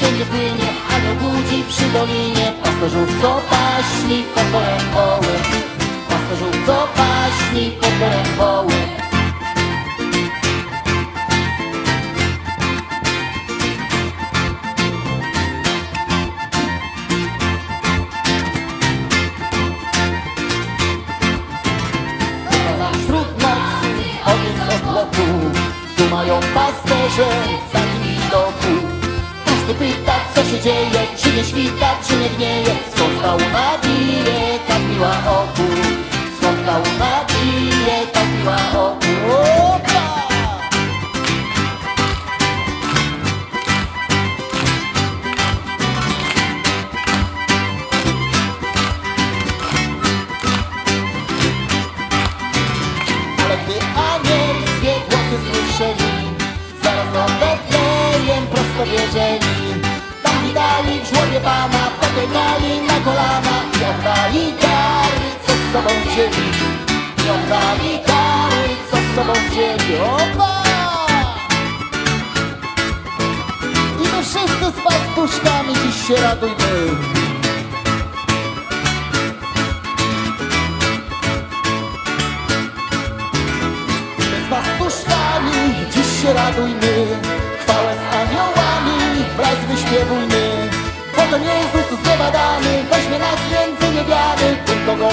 wszędzie płynie Anioł budzi przy dolinie. Pasterzów, co paśli pod borem woły Pasterzów, co paśli pod borem woły wśród nocy ogień Tu mają pasterze takim widoku Każdy pyta co się dzieje Czy nie świta, czy nie gnieje. Skąd ta łuna bije, tak miła oku Skąd ta łuna bije, tak miła oku Zaraz do Betlejem prosto wierzyli z sobą wzięli I oddali dary, co z sobą wzięli Opa! I my wszyscy z pastuszkami dziś się radujmy z pastuszkami Dziś się radujmy Chwałę z aniołami Wraz wyśpiewujmy Bo ten Jezus zniebadany Weźmie nas między niebiany Tylko Go